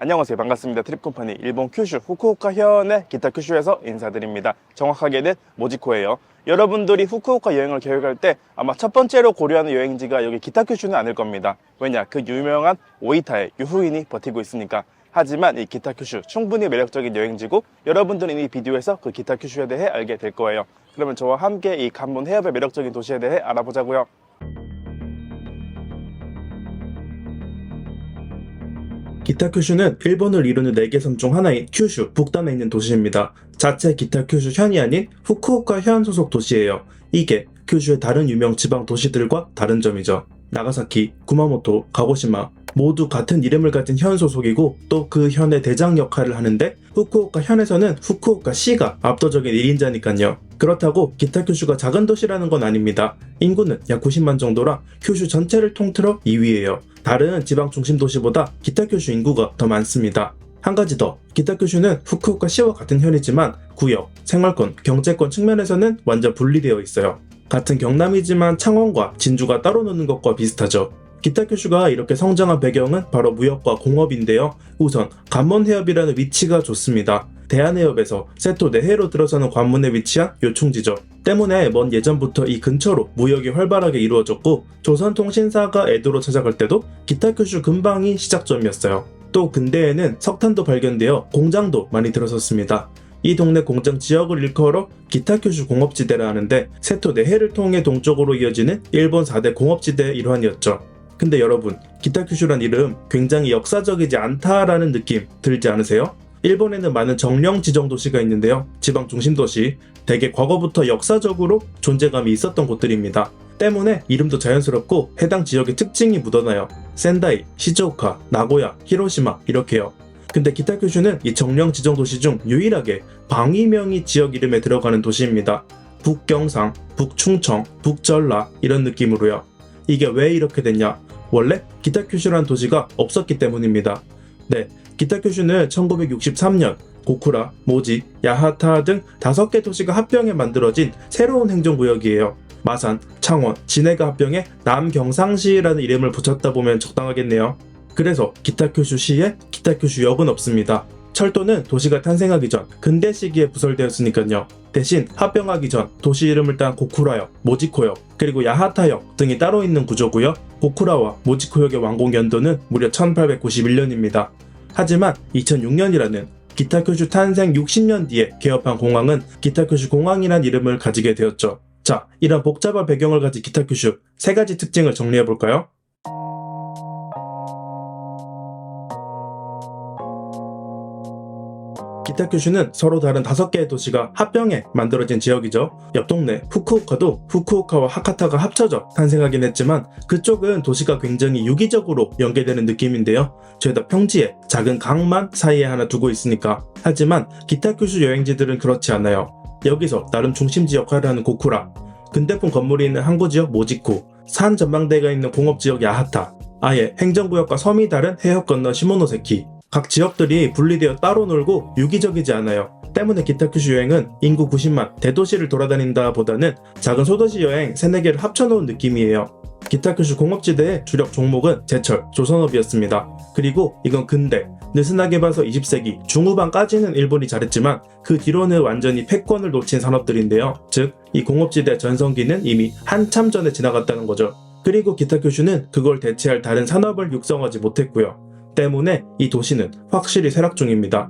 안녕하세요. 반갑습니다. 트립컴퍼니 일본 큐슈 후쿠오카 현의 기타 큐슈에서 인사드립니다. 정확하게는 모지코예요. 여러분들이 후쿠오카 여행을 계획할 때 아마 첫 번째로 고려하는 여행지가 여기 기타 큐슈는 아닐 겁니다. 왜냐? 그 유명한 오이타의 유후인이 버티고 있으니까. 하지만 이 기타 큐슈 충분히 매력적인 여행지고 여러분들은 이 비디오에서 그 기타 큐슈에 대해 알게 될 거예요. 그러면 저와 함께 이 간문 해협의 매력적인 도시에 대해 알아보자고요. 기타 큐슈는 일본을 이루는 4개 섬 중 하나인 큐슈 북단에 있는 도시입니다. 자체 기타 큐슈 현이 아닌 후쿠오카 현 소속 도시예요. 이게 큐슈의 다른 유명 지방 도시들과 다른 점이죠. 나가사키, 구마모토, 가고시마 모두 같은 이름을 가진 현 소속이고 또 그 현의 대장 역할을 하는데 후쿠오카 현에서는 후쿠오카 시가 압도적인 1인자니까요. 그렇다고 기타 큐슈가 작은 도시라는 건 아닙니다. 인구는 약 90만 정도라 큐슈 전체를 통틀어 2위예요. 다른 지방 중심 도시보다 기타 큐슈 인구가 더 많습니다. 한 가지 더, 기타 큐슈는 후쿠오카 시와 같은 현이지만 구역, 생활권, 경제권 측면에서는 완전 분리되어 있어요. 같은 경남이지만 창원과 진주가 따로 노는 것과 비슷하죠. 기타 큐슈가 이렇게 성장한 배경은 바로 무역과 공업인데요. 우선 관문 해협이라는 위치가 좋습니다. 대한해협에서 세토 내해로 들어서는 관문에 위치한 요충지죠. 때문에 먼 예전부터 이 근처로 무역이 활발하게 이루어졌고 조선통신사가 에도로 찾아갈 때도 기타 큐슈 근방이 시작점이었어요. 또 근대에는 석탄도 발견되어 공장도 많이 들어섰습니다. 이 동네 공장 지역을 일컬어 기타 큐슈 공업지대라 하는데 세토 내해를 통해 동쪽으로 이어지는 일본 4대 공업지대의 일환이었죠. 근데 여러분, 기타 큐슈란 이름 굉장히 역사적이지 않다라는 느낌 들지 않으세요? 일본에는 많은 정령 지정 도시가 있는데요. 지방 중심 도시, 대개 과거부터 역사적으로 존재감이 있었던 곳들입니다. 때문에 이름도 자연스럽고 해당 지역의 특징이 묻어나요. 센다이, 시즈오카, 나고야, 히로시마 이렇게요. 근데 기타 큐슈는 이 정령 지정 도시 중 유일하게 방위명이 지역 이름에 들어가는 도시입니다. 북경상, 북충청, 북전라 이런 느낌으로요. 이게 왜 이렇게 됐냐? 원래 기타 큐슈란 도시가 없었기 때문입니다. 네, 기타 큐슈는 1963년 고쿠라, 모지, 야하타 등 다섯 개 도시가 합병해 만들어진 새로운 행정구역이에요. 마산, 창원, 진해가 합병해 남경상시라는 이름을 붙였다 보면 적당하겠네요. 그래서 기타 큐슈시에 기타 큐슈역은 없습니다. 철도는 도시가 탄생하기 전 근대 시기에 부설되었으니까요. 대신 합병하기 전 도시 이름을 딴 고쿠라역, 모지코역, 그리고 야하타역 등이 따로 있는 구조고요. 고쿠라와 모지코역의 완공 연도는 무려 1891년입니다. 하지만 2006년이라는 기타 큐슈 탄생 60년 뒤에 개업한 공항은 기타 큐슈 공항이란 이름을 가지게 되었죠. 자, 이런 복잡한 배경을 가진 기타 큐슈 세 가지 특징을 정리해 볼까요? 기타 큐슈는 서로 다른 다섯 개의 도시가 합병해 만들어진 지역이죠. 옆 동네 후쿠오카도 후쿠오카와 하카타가 합쳐져 탄생하긴 했지만 그쪽은 도시가 굉장히 유기적으로 연계되는 느낌인데요. 죄다 평지에 작은 강만 사이에 하나 두고 있으니까. 하지만 기타 큐슈 여행지들은 그렇지 않아요. 여기서 나름 중심지 역할을 하는 고쿠라, 근대풍 건물이 있는 항구 지역 모지쿠, 산 전망대가 있는 공업 지역 야하타, 아예 행정구역과 섬이 다른 해협 건너 시모노세키, 각 지역들이 분리되어 따로 놀고 유기적이지 않아요. 때문에 기타 큐슈 여행은 인구 90만 대도시를 돌아다닌다 보다는 작은 소도시 여행 3, 4개를 합쳐놓은 느낌이에요. 기타 큐슈 공업지대의 주력 종목은 제철, 조선업이었습니다. 그리고 이건 근대, 느슨하게 봐서 20세기 중후반까지는 일본이 잘했지만 그 뒤로는 완전히 패권을 놓친 산업들인데요. 즉, 이 공업지대 전성기는 이미 한참 전에 지나갔다는 거죠. 그리고 기타 큐슈는 그걸 대체할 다른 산업을 육성하지 못했고요. 때문에 이 도시는 확실히 쇠락 중입니다.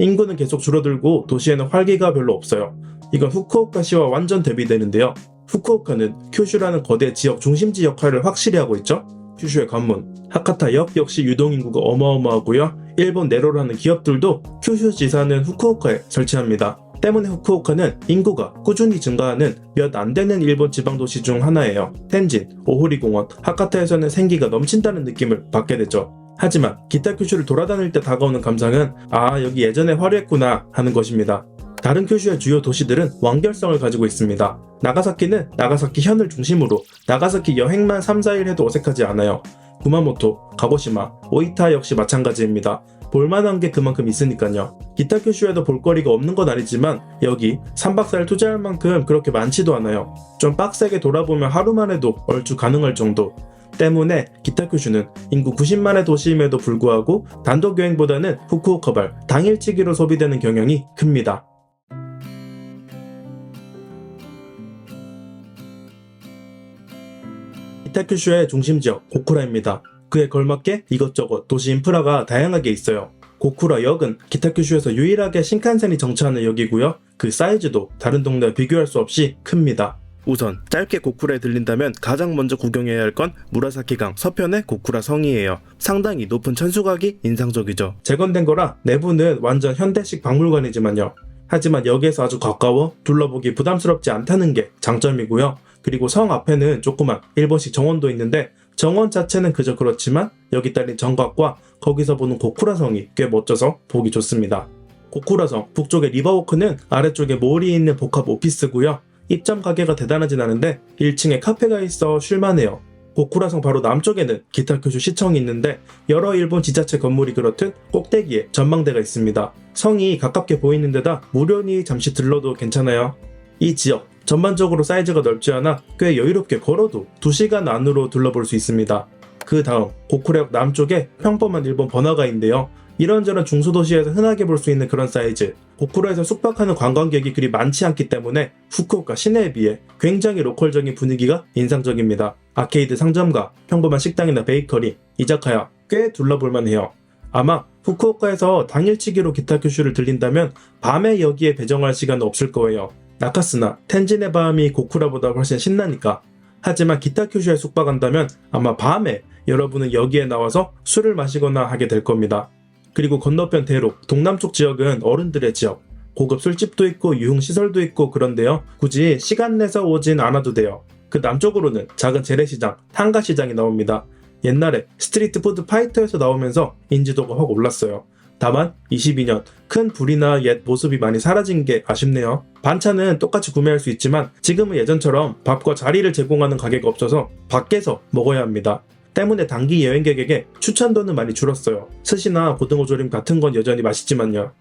인구는 계속 줄어들고 도시에는 활기가 별로 없어요. 이건 후쿠오카시와 완전 대비되는데요. 후쿠오카는 큐슈라는 거대 지역 중심지 역할을 확실히 하고 있죠. 큐슈의 관문, 하카타역 역시 유동인구가 어마어마하고요. 일본 내로라는 기업들도 큐슈 지사는 후쿠오카에 설치합니다. 때문에 후쿠오카는 인구가 꾸준히 증가하는 몇 안 되는 일본 지방 도시 중 하나예요. 텐진, 오호리공원, 하카타에서는 생기가 넘친다는 느낌을 받게 되죠. 하지만 기타 큐슈를 돌아다닐 때 다가오는 감상은 아 여기 예전에 화려했구나 하는 것입니다. 다른 큐슈의 주요 도시들은 완결성을 가지고 있습니다. 나가사키는 나가사키 현을 중심으로 나가사키 여행만 3, 4일 해도 어색하지 않아요. 구마모토, 가고시마, 오이타 역시 마찬가지입니다. 볼만한 게 그만큼 있으니까요. 기타 큐슈에도 볼거리가 없는 건 아니지만 여기 3박 4일 투자할 만큼 그렇게 많지도 않아요. 좀 빡세게 돌아보면 하루만 해도 얼추 가능할 정도. 때문에 기타 큐슈는 인구 90만의 도시임에도 불구하고 단독 여행보다는 후쿠오카발 당일치기로 소비되는 경향이 큽니다. 기타 큐슈의 중심 지역 고쿠라입니다. 그에 걸맞게 이것저것 도시 인프라가 다양하게 있어요. 고쿠라 역은 기타 큐슈에서 유일하게 신칸센이 정차하는 역이고요. 그 사이즈도 다른 동네와 비교할 수 없이 큽니다. 우선 짧게 고쿠라에 들린다면 가장 먼저 구경해야 할 건 무라사키강 서편의 고쿠라 성이에요. 상당히 높은 천수각이 인상적이죠. 재건된 거라 내부는 완전 현대식 박물관이지만요. 하지만 역에서 아주 가까워 둘러보기 부담스럽지 않다는 게 장점이고요. 그리고 성 앞에는 조그만 일본식 정원도 있는데 정원 자체는 그저 그렇지만 여기 딸린 정각과 거기서 보는 고쿠라성이 꽤 멋져서 보기 좋습니다. 고쿠라성 북쪽의 리버워크는 아래쪽에 몰이 있는 복합 오피스고요. 입점 가게가 대단하진 않은데 1층에 카페가 있어 쉴만해요. 고쿠라성 바로 남쪽에는 기타큐슈 시청이 있는데 여러 일본 지자체 건물이 그렇듯 꼭대기에 전망대가 있습니다. 성이 가깝게 보이는 데다 무료니 잠시 들러도 괜찮아요. 이 지역 전반적으로 사이즈가 넓지 않아 꽤 여유롭게 걸어도 2시간 안으로 둘러볼 수 있습니다. 그 다음 고쿠라역 남쪽에 평범한 일본 번화가인데요. 이런저런 중소도시에서 흔하게 볼 수 있는 그런 사이즈. 고쿠라에서 숙박하는 관광객이 그리 많지 않기 때문에 후쿠오카 시내에 비해 굉장히 로컬적인 분위기가 인상적입니다. 아케이드 상점가, 평범한 식당이나 베이커리, 이자카야 꽤 둘러볼만 해요. 아마 후쿠오카에서 당일치기로 기타 교슈를 들린다면 밤에 여기에 배정할 시간은 없을 거예요. 나카스나 텐진의 밤이 고쿠라보다 훨씬 신나니까. 하지만 기타 큐슈에 숙박한다면 아마 밤에 여러분은 여기에 나와서 술을 마시거나 하게 될 겁니다. 그리고 건너편 대로 동남쪽 지역은 어른들의 지역. 고급 술집도 있고 유흥 시설도 있고 그런데요. 굳이 시간 내서 오진 않아도 돼요. 그 남쪽으로는 작은 재래시장, 한가시장이 나옵니다. 옛날에 스트리트 푸드 파이터에서 나오면서 인지도가 확 올랐어요. 다만 22년 큰 불이나 옛 모습이 많이 사라진 게 아쉽네요. 반찬은 똑같이 구매할 수 있지만 지금은 예전처럼 밥과 자리를 제공하는 가게가 없어서 밖에서 먹어야 합니다. 때문에 단기 여행객에게 추천도는 많이 줄었어요. 스시나 고등어 조림 같은 건 여전히 맛있지만요.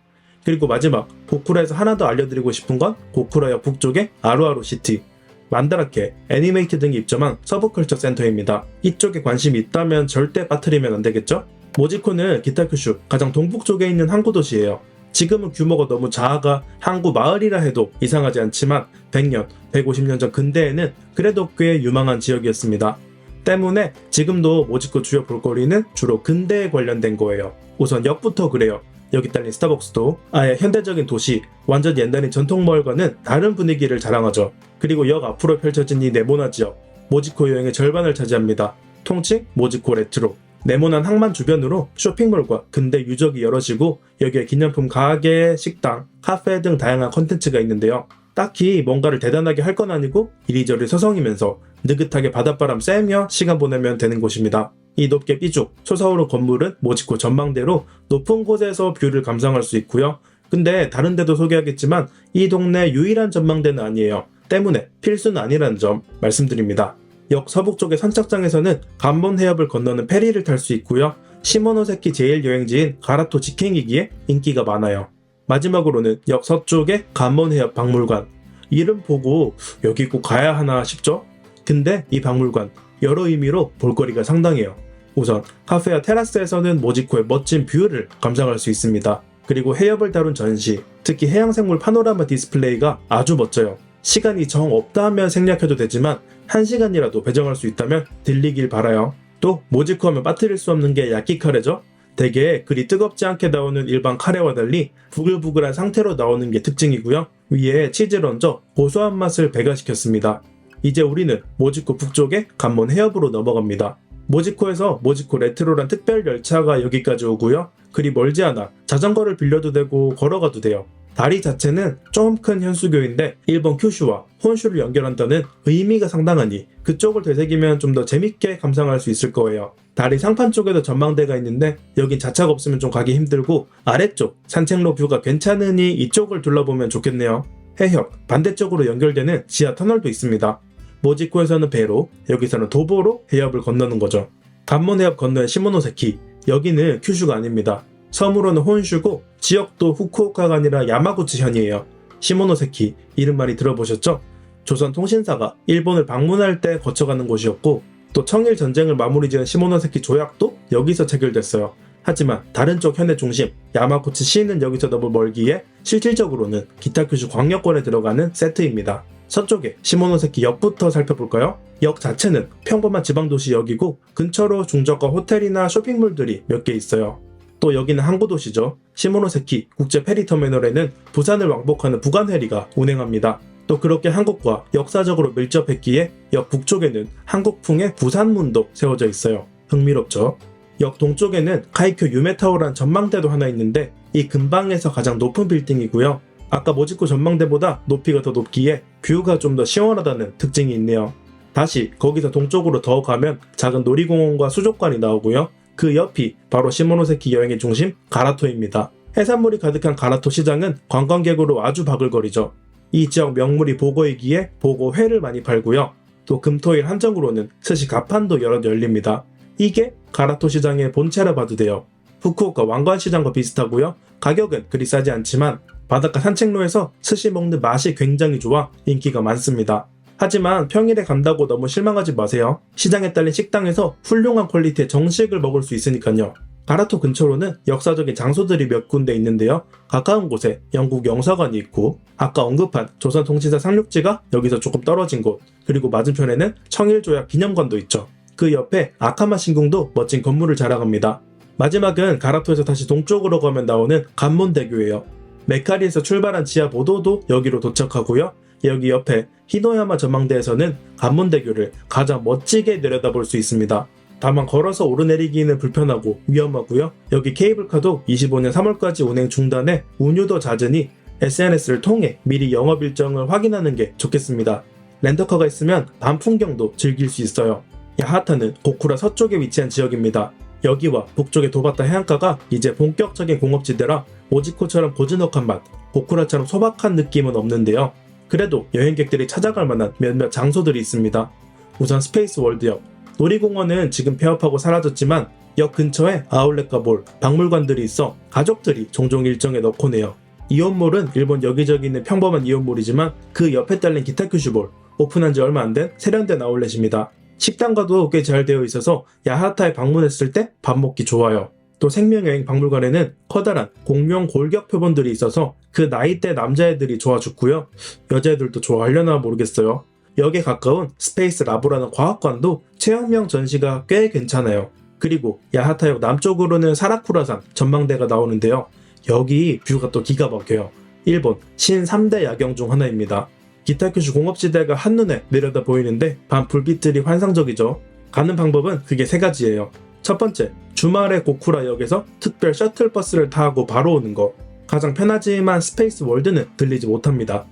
그리고 마지막 고쿠라에서 하나 더 알려드리고 싶은 건 고쿠라역 북쪽의 아루아루 시티. 만다라케, 애니메이트 등이 입점한 서브컬처 센터입니다. 이쪽에 관심이 있다면 절대 빠뜨리면 안 되겠죠? 모지코는 기타큐슈 가장 동북쪽에 있는 항구 도시예요. 지금은 규모가 너무 작아가 항구 마을이라 해도 이상하지 않지만 100년, 150년 전 근대에는 그래도 꽤 유망한 지역이었습니다. 때문에 지금도 모지코 주요 볼거리는 주로 근대에 관련된 거예요. 우선 역부터 그래요. 여기 딸린 스타벅스도 아예 현대적인 도시, 완전 옛날인 전통 마을과는 다른 분위기를 자랑하죠. 그리고 역 앞으로 펼쳐진 이 네모나 지역, 모지코 여행의 절반을 차지합니다. 통칭 모지코 레트로. 네모난 항만 주변으로 쇼핑몰과 근대 유적이 여럿이고 여기에 기념품 가게, 식당, 카페 등 다양한 컨텐츠가 있는데요. 딱히 뭔가를 대단하게 할 건 아니고 이리저리 서성이면서 느긋하게 바닷바람 쐬며 시간 보내면 되는 곳입니다. 이 높게 삐죽 솟아오른 건물은 모지코 전망대로 높은 곳에서 뷰를 감상할 수 있고요. 근데 다른 데도 소개하겠지만 이 동네 유일한 전망대는 아니에요. 때문에 필수는 아니라는 점 말씀드립니다. 역 서북쪽의 선착장에서는 간본 해협을 건너는 페리를 탈 수 있고요. 시모노세키 제1여행지인 가라토 직행이기에 인기가 많아요. 마지막으로는 역 서쪽의 간본 해협 박물관. 이름 보고 여기 꼭 가야 하나 싶죠? 근데 이 박물관 여러 의미로 볼거리가 상당해요. 우선 카페와 테라스에서는 모지코의 멋진 뷰를 감상할 수 있습니다. 그리고 해협을 다룬 전시, 특히 해양생물 파노라마 디스플레이가 아주 멋져요. 시간이 정 없다 하면 생략해도 되지만 한 시간이라도 배정할 수 있다면 들리길 바라요. 또 모지코 하면 빠뜨릴 수 없는 게 야끼 카레죠. 대개 그리 뜨겁지 않게 나오는 일반 카레와 달리 부글부글한 상태로 나오는 게 특징이고요. 위에 치즈를 얹어 고소한 맛을 배가시켰습니다. 이제 우리는 모지코 북쪽의 간몬 해협으로 넘어갑니다. 모지코에서 모지코 레트로란 특별 열차가 여기까지 오고요. 그리 멀지 않아 자전거를 빌려도 되고 걸어가도 돼요. 다리 자체는 좀 큰 현수교인데 일본 큐슈와 혼슈를 연결한다는 의미가 상당하니 그쪽을 되새기면 좀 더 재밌게 감상할 수 있을 거예요. 다리 상판 쪽에도 전망대가 있는데 여긴 자차가 없으면 좀 가기 힘들고 아래쪽 산책로 뷰가 괜찮으니 이쪽을 둘러보면 좋겠네요. 해협 반대쪽으로 연결되는 지하 터널도 있습니다. 모지코에서는 배로, 여기서는 도보로 해협을 건너는 거죠. 간몬 해협 건너의 시모노세키, 여기는 큐슈가 아닙니다. 섬으로는 혼슈고 지역도 후쿠오카가 아니라 야마구치현이에요. 시모노세키, 이름 많이 들어보셨죠? 조선 통신사가 일본을 방문할 때 거쳐가는 곳이었고 또 청일 전쟁을 마무리 지은 시모노세키 조약도 여기서 체결됐어요. 하지만 다른 쪽 현의 중심 야마구치 시는 여기서 너무 멀기에 실질적으로는 기타 큐슈 광역권에 들어가는 세트입니다. 서쪽에 시모노세키 역부터 살펴볼까요? 역 자체는 평범한 지방도시 역이고 근처로 중저가 호텔이나 쇼핑몰들이 몇 개 있어요. 또 여기는 항구도시죠. 시모노세키 국제 페리터미널에는 부산을 왕복하는 부간회리가 운행합니다. 또 그렇게 한국과 역사적으로 밀접했기에 역 북쪽에는 한국풍의 부산문도 세워져 있어요. 흥미롭죠? 역 동쪽에는 카이쿄 유메타워라는 전망대도 하나 있는데 이 근방에서 가장 높은 빌딩이고요. 아까 모지코 전망대보다 높이가 더 높기에 뷰가 좀 더 시원하다는 특징이 있네요. 다시 거기서 동쪽으로 더 가면 작은 놀이공원과 수족관이 나오고요. 그 옆이 바로 시모노세키 여행의 중심 가라토입니다. 해산물이 가득한 가라토 시장은 관광객으로 아주 바글거리죠. 이 지역 명물이 보고이기에 보고회를 많이 팔고요. 또 금토일 한정으로는 스시 가판도 여러 열립니다. 이게 가라토 시장의 본체라 봐도 돼요. 후쿠오카 왕관 시장과 비슷하고요. 가격은 그리 싸지 않지만 바닷가 산책로에서 스시 먹는 맛이 굉장히 좋아 인기가 많습니다. 하지만 평일에 간다고 너무 실망하지 마세요. 시장에 딸린 식당에서 훌륭한 퀄리티의 정식을 먹을 수 있으니까요. 가라토 근처로는 역사적인 장소들이 몇 군데 있는데요. 가까운 곳에 영국 영사관이 있고 아까 언급한 조선통치사 상륙지가 여기서 조금 떨어진 곳 그리고 맞은편에는 청일조약 기념관도 있죠. 그 옆에 아카마 신궁도 멋진 건물을 자랑합니다. 마지막은 가라토에서 다시 동쪽으로 가면 나오는 관문대교예요. 메카리에서 출발한 지하 보도도 여기로 도착하고요. 여기 옆에 히노야마 전망대에서는 관문대교를 가장 멋지게 내려다볼 수 있습니다. 다만 걸어서 오르내리기는 불편하고 위험하고요. 여기 케이블카도 25년 3월까지 운행 중단해 운유도 잦으니 SNS를 통해 미리 영업 일정을 확인하는 게 좋겠습니다. 렌터카가 있으면 밤 풍경도 즐길 수 있어요. 야하타는 고쿠라 서쪽에 위치한 지역입니다. 여기와 북쪽의 도바타 해안가가 이제 본격적인 공업지대라 오지코처럼 고즈넉한 맛, 고쿠라처럼 소박한 느낌은 없는데요. 그래도 여행객들이 찾아갈 만한 몇몇 장소들이 있습니다. 우선 스페이스 월드역. 놀이공원은 지금 폐업하고 사라졌지만 역 근처에 아울렛과 몰, 박물관들이 있어 가족들이 종종 일정에 넣곤 해요. 이온몰은 일본 여기저기 있는 평범한 이온몰이지만 그 옆에 딸린 기타큐슈몰, 오픈한 지 얼마 안 된 세련된 아울렛입니다. 식당과도 꽤 잘 되어 있어서 야하타에 방문했을 때 밥 먹기 좋아요. 또 생명여행 박물관에는 커다란 공룡 골격 표본들이 있어서 그 나이대 남자애들이 좋아 죽고요. 여자애들도 좋아하려나 모르겠어요. 역에 가까운 스페이스 라보라는 과학관도 체험형 전시가 꽤 괜찮아요. 그리고 야하타역 남쪽으로는 사라쿠라산 전망대가 나오는데요. 여기 뷰가 또 기가 막혀요. 일본 신 3대 야경 중 하나입니다. 기타큐슈 공업지대가 한눈에 내려다 보이는데 밤 불빛들이 환상적이죠. 가는 방법은 그게 세 가지예요. 첫 번째, 주말에 고쿠라역에서 특별 셔틀버스를 타고 바로 오는 거. 가장 편하지만 스페이스 월드는 들리지 못합니다.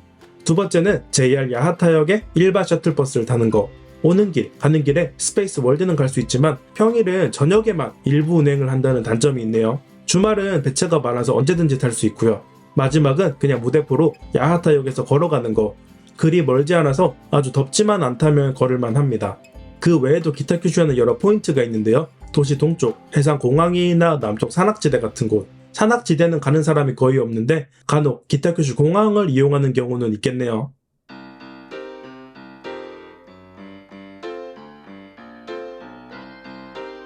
두 번째는 JR 야하타역의 일반 셔틀버스를 타는 거. 오는 길, 가는 길에 스페이스 월드는 갈 수 있지만 평일은 저녁에만 일부 운행을 한다는 단점이 있네요. 주말은 배차가 많아서 언제든지 탈 수 있고요. 마지막은 그냥 무대포로 야하타역에서 걸어가는 거. 그리 멀지 않아서 아주 덥지만 않다면 걸을만 합니다. 그 외에도 기타 큐슈에는 여러 포인트가 있는데요. 도시 동쪽, 해상 공항이나 남쪽 산악지대 같은 곳. 산악지대는 가는 사람이 거의 없는데 간혹 기타 큐슈 공항을 이용하는 경우는 있겠네요.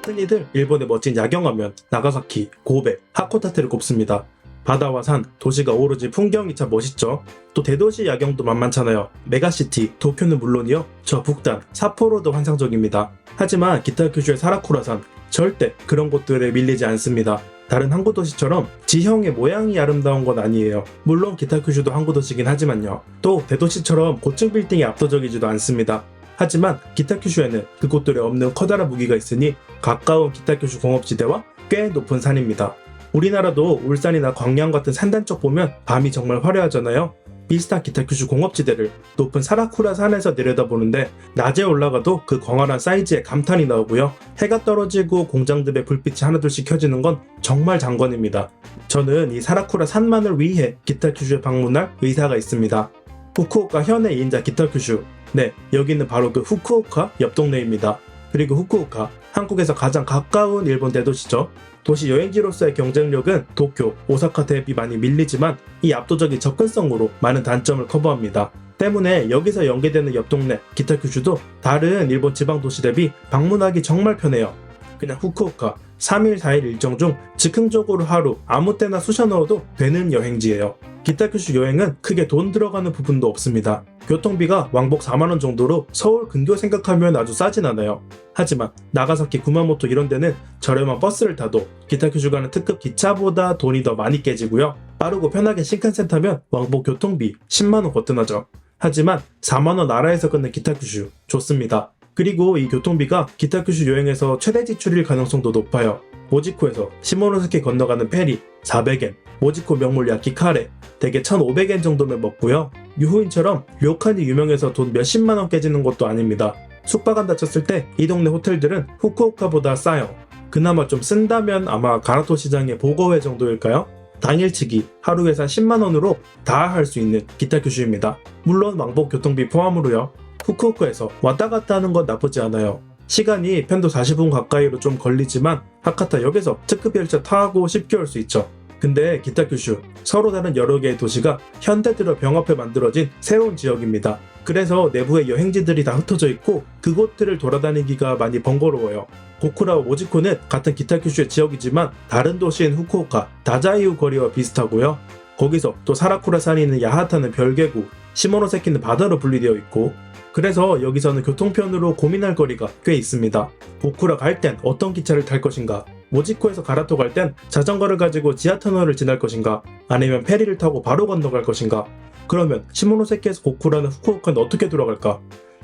흔히들 일본의 멋진 야경하면 나가사키, 고베, 하코타테를 꼽습니다. 바다와 산, 도시가 오로지 풍경이 참 멋있죠. 또 대도시 야경도 만만찮아요. 메가시티, 도쿄는 물론이요. 저 북단, 사포로도 환상적입니다. 하지만 기타큐슈의 사라쿠라산, 절대 그런 곳들에 밀리지 않습니다. 다른 항구 도시처럼 지형의 모양이 아름다운 건 아니에요. 물론 기타큐슈도 항구 도시긴 하지만요. 또 대도시처럼 고층 빌딩이 압도적이지도 않습니다. 하지만 기타큐슈에는 그곳들에 없는 커다란 무기가 있으니 가까운 기타큐슈 공업지대와 꽤 높은 산입니다. 우리나라도 울산이나 광양 같은 산단 쪽 보면 밤이 정말 화려하잖아요. 비슷한 기타큐슈 공업지대를 높은 사라쿠라 산에서 내려다보는데 낮에 올라가도 그 광활한 사이즈에 감탄이 나오고요. 해가 떨어지고 공장들의 불빛이 하나둘씩 켜지는 건 정말 장관입니다. 저는 이 사라쿠라 산만을 위해 기타큐슈에 방문할 의사가 있습니다. 후쿠오카 현의 2인자 기타큐슈. 네, 여기는 바로 그 후쿠오카 옆 동네입니다. 그리고 후쿠오카, 한국에서 가장 가까운 일본 대도시죠. 도시 여행지로서의 경쟁력은 도쿄, 오사카 대비 많이 밀리지만 이 압도적인 접근성으로 많은 단점을 커버합니다. 때문에 여기서 연계되는 옆 동네 기타큐슈도 다른 일본 지방 도시 대비 방문하기 정말 편해요. 그냥 후쿠오카 3일 4일 일정 중 즉흥적으로 하루 아무 때나 쑤셔 넣어도 되는 여행지예요. 기타큐슈 여행은 크게 돈 들어가는 부분도 없습니다. 교통비가 왕복 4만원 정도로 서울 근교 생각하면 아주 싸진 않아요. 하지만 나가사키, 구마모토 이런 데는 저렴한 버스를 타도 기타큐슈 가는 특급 기차보다 돈이 더 많이 깨지고요. 빠르고 편하게 신칸센 타면 왕복 교통비 10만원 거뜬하죠. 하지만 4만원 나라에서 끊는 기타큐슈 좋습니다. 그리고 이 교통비가 기타큐슈 여행에서 최대 지출일 가능성도 높아요. 모지코에서 시모노스키 건너가는 페리 400엔, 모지코 명물 야키카레 대개 1,500엔 정도면 먹고요. 유후인처럼 료칸이 유명해서 돈 몇십만 원 깨지는 것도 아닙니다. 숙박안 다쳤을 때 이 동네 호텔들은 후쿠오카보다 싸요. 그나마 좀 쓴다면 아마 가라토 시장의 보거회 정도일까요? 당일치기 하루 예산 10만원으로 다 할 수 있는 기타 교슈입니다. 물론 왕복 교통비 포함으로요. 후쿠오카에서 왔다 갔다 하는 건 나쁘지 않아요. 시간이 편도 40분 가까이로 좀 걸리지만 하카타 역에서 특급 열차 타고 쉽게 올 수 있죠. 근데 기타 규슈 서로 다른 여러 개의 도시가 현대 들어 병합해 만들어진 새로운 지역입니다. 그래서 내부에 여행지들이 다 흩어져 있고 그곳들을 돌아다니기가 많이 번거로워요. 고쿠라와 모지코는 같은 기타 규슈의 지역이지만 다른 도시인 후쿠오카 다자이우 거리와 비슷하고요. 거기서 또 사라쿠라 산이 있는 야하타는 별개고 시모노세키는 바다로 분리되어 있고 그래서 여기서는 교통편으로 고민할 거리가 꽤 있습니다. 고쿠라 갈 땐 어떤 기차를 탈 것인가? 모지코에서 가라토 갈 땐 자전거를 가지고 지하 터널을 지날 것인가? 아니면 페리를 타고 바로 건너갈 것인가? 그러면 시모노세키에서 고쿠라는 후쿠오카는 어떻게 돌아갈까?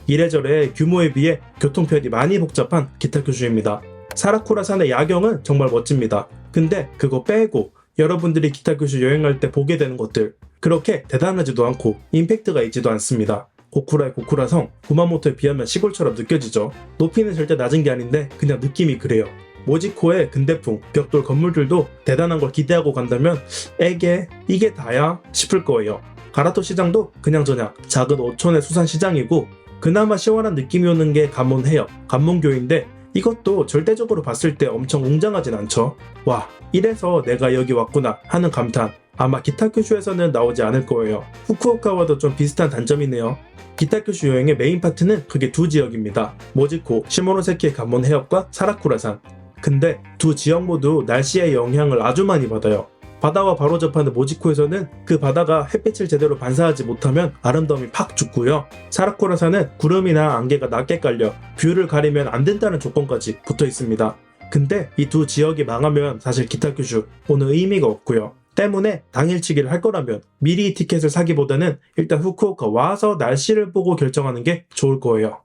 이래저래 규모에 비해 교통편이 많이 복잡한 기타 교수입니다. 사라쿠라 산의 야경은 정말 멋집니다. 근데 그거 빼고 여러분들이 기타 교수 여행할 때 보게 되는 것들 그렇게 대단하지도 않고 임팩트가 있지도 않습니다. 고쿠라의 고쿠라성, 구마모토에 비하면 시골처럼 느껴지죠. 높이는 절대 낮은 게 아닌데 그냥 느낌이 그래요. 모지코의 근대풍, 벽돌 건물들도 대단한 걸 기대하고 간다면 에게 이게 다야 싶을 거예요. 가라토 시장도 그냥 저냥 작은 오촌의 수산 시장이고 그나마 시원한 느낌이 오는 게 관몬해요. 관몬교인데 이것도 절대적으로 봤을 때 엄청 웅장하진 않죠. 와, 이래서 내가 여기 왔구나 하는 감탄. 아마 기타 교슈에서는 나오지 않을 거예요. 후쿠오카와도 좀 비슷한 단점이네요. 기타 교슈 여행의 메인 파트는 크게 두 지역입니다. 모지코, 시모노세키의 관몬 해협과 사라쿠라산. 근데 두 지역 모두 날씨의 영향을 아주 많이 받아요. 바다와 바로 접하는 모지코에서는 그 바다가 햇빛을 제대로 반사하지 못하면 아름다움이 팍 죽고요. 사라쿠라산은 구름이나 안개가 낮게 깔려 뷰를 가리면 안 된다는 조건까지 붙어 있습니다. 근데 이 두 지역이 망하면 사실 기타 교슈 오는 의미가 없고요. 때문에 당일치기를 할 거라면 미리 티켓을 사기보다는 일단 후쿠오카 와서 날씨를 보고 결정하는 게 좋을 거예요.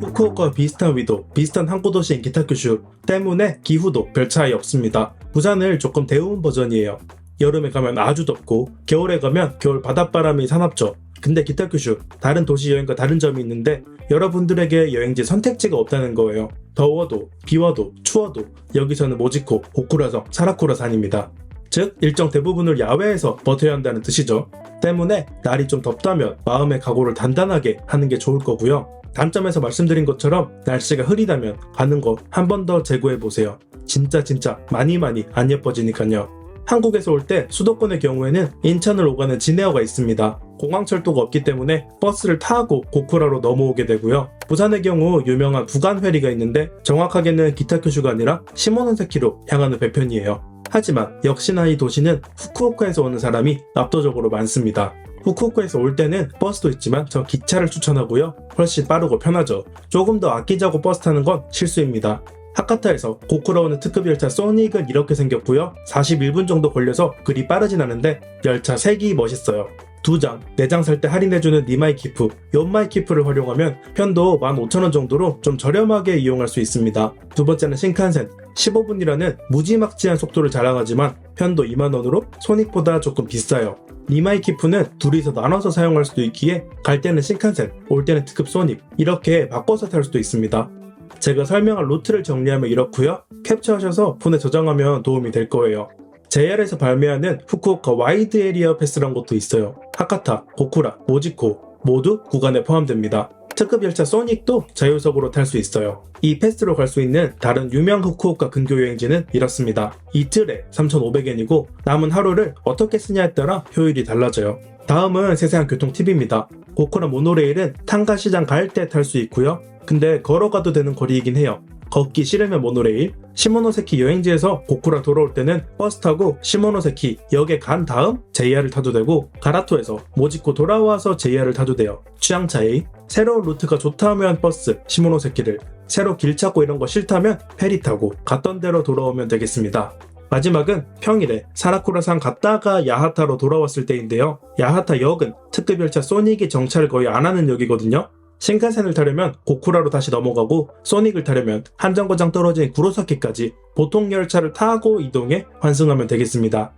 후쿠오카와 비슷한 위도, 비슷한 항구 도시인 기타큐슈 때문에 기후도 별 차이 없습니다. 부산을 조금 데운 버전이에요. 여름에 가면 아주 덥고 겨울에 가면 겨울 바닷바람이 사납죠. 근데 기타큐슈 다른 도시 여행과 다른 점이 있는데 여러분들에게 여행지 선택지가 없다는 거예요. 더워도 비와도 추워도 여기서는 모지코, 고쿠라성, 사라쿠라산입니다. 즉 일정 대부분을 야외에서 버텨야 한다는 뜻이죠. 때문에 날이 좀 덥다면 마음의 각오를 단단하게 하는 게 좋을 거고요. 단점에서 말씀드린 것처럼 날씨가 흐리다면 가는 것한번 더 재고해 보세요. 진짜 진짜 많이 많이 안 예뻐지니까요. 한국에서 올 때 수도권의 경우에는 인천을 오가는 진에어가 있습니다. 공항철도가 없기 때문에 버스를 타고 고쿠라로 넘어오게 되고요. 부산의 경우 유명한 부간회리가 있는데 정확하게는 기타큐슈가 아니라 시모노세키로 향하는 배편이에요. 하지만 역시나 이 도시는 후쿠오카에서 오는 사람이 압도적으로 많습니다. 후쿠오카에서 올 때는 버스도 있지만 저 기차를 추천하고요. 훨씬 빠르고 편하죠. 조금 더 아끼자고 버스 타는 건 실수입니다. 하카타에서 고쿠라 오는 특급 열차 소닉은 이렇게 생겼고요. 41분 정도 걸려서 그리 빠르진 않은데 열차 색이 멋있어요. 두 장, 네장살 때 할인해주는 니마이 키프, 연마이 키프를 활용하면 편도 15,000원 정도로 좀 저렴하게 이용할 수 있습니다. 두 번째는 신칸센, 15분이라는 무지막지한 속도를 자랑하지만 편도 2만원으로 소닉보다 조금 비싸요. 니마이 키프는 둘이서 나눠서 사용할 수도 있기에 갈 때는 신칸센, 올 때는 특급 소닉 이렇게 바꿔서 탈 수도 있습니다. 제가 설명한 루트를 정리하면 이렇고요. 캡처하셔서 폰에 저장하면 도움이 될 거예요. JR에서 발매하는 후쿠오카 와이드 에리어 패스란 것도 있어요. 하카타, 고쿠라, 모지코 모두 구간에 포함됩니다. 특급 열차 소닉도 자유석으로 탈 수 있어요. 이 패스로 갈 수 있는 다른 유명 후쿠오카 근교 여행지는 이렇습니다. 이틀에 3,500엔이고 남은 하루를 어떻게 쓰냐에 따라 효율이 달라져요. 다음은 세세한 교통 팁입니다. 고코라 모노레일은 탄가 시장 갈 때 탈 수 있고요. 근데 걸어가도 되는 거리이긴 해요. 걷기 싫으면 모노레일, 시모노세키 여행지에서 고쿠라 돌아올 때는 버스 타고 시모노세키 역에 간 다음 JR을 타도 되고 가라토에서 모지코 돌아와서 JR을 타도 돼요. 취향 차이. 새로운 루트가 좋다 하면 버스, 시모노세키를 새로 길 찾고 이런 거 싫다면 페리 타고 갔던 대로 돌아오면 되겠습니다. 마지막은 평일에 사라쿠라산 갔다가 야하타로 돌아왔을 때인데요. 야하타 역은 특급 열차 소닉이 정차를 거의 안 하는 역이거든요. 신칸센을 타려면 고쿠라로 다시 넘어가고 소닉을 타려면 한 정거장 떨어진 구로사키까지 보통 열차를 타고 이동해 환승하면 되겠습니다.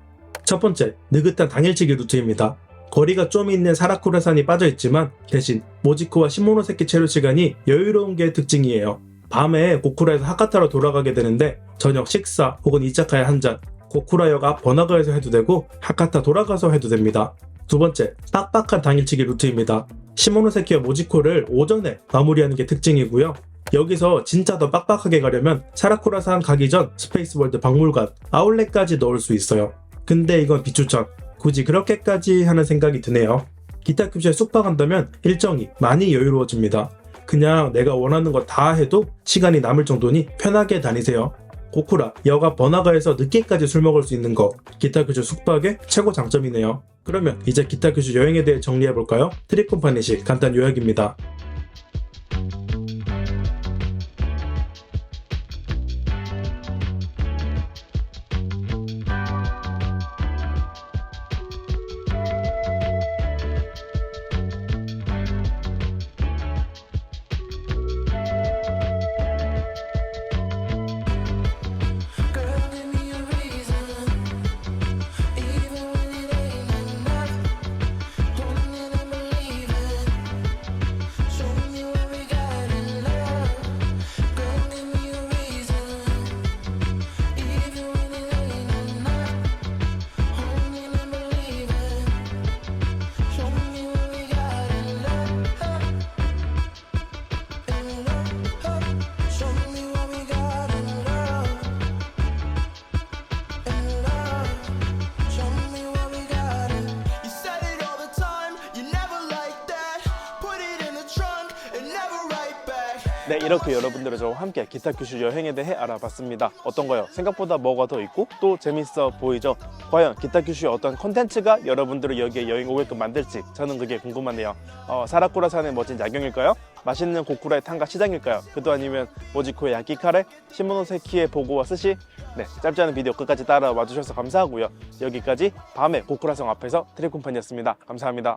첫 번째, 느긋한 당일치기 루트입니다. 거리가 좀 있는 사라쿠라산이 빠져있지만 대신 모지코와 시모노세키 체류 시간이 여유로운 게 특징이에요. 밤에 고쿠라에서 하카타로 돌아가게 되는데 저녁 식사 혹은 이자카야 한 잔, 고쿠라역 앞 번화가에서 해도 되고 하카타 돌아가서 해도 됩니다. 두 번째, 빡빡한 당일치기 루트입니다. 시모노세키와 모지코를 오전에 마무리하는 게 특징이고요. 여기서 진짜 더 빡빡하게 가려면 사라쿠라산 가기 전 스페이스월드 박물관 아울렛까지 넣을 수 있어요. 근데 이건 비추천. 굳이 그렇게까지 하는 생각이 드네요. 기타 큐브에 숙박한다면 일정이 많이 여유로워집니다. 그냥 내가 원하는 거 다 해도 시간이 남을 정도니 편하게 다니세요. 고쿠라, 여가 번화가에서 늦게까지 술 먹을 수 있는 거 기타 큐즈 숙박의 최고 장점이네요. 그러면 이제 기타 큐즈 여행에 대해 정리해볼까요? 트립 컴파니식 간단 요약입니다. 네, 이렇게 여러분들과 저와 함께 기타 큐슈 여행에 대해 알아봤습니다. 어떤가요? 생각보다 뭐가 더 있고 또 재밌어 보이죠? 과연 기타 큐슈의 어떤 컨텐츠가 여러분들을 여기에 여행 오게끔 만들지 저는 그게 궁금하네요. 어, 사라쿠라 산의 멋진 야경일까요? 맛있는 고쿠라의 탄가 시장일까요? 그도 아니면 모지코의 야키카레, 시모노세키의 보고와 스시? 네, 짧지 않은 비디오 끝까지 따라와 주셔서 감사하고요. 여기까지 밤에 고쿠라성 앞에서 트립 콤판이었습니다. 감사합니다.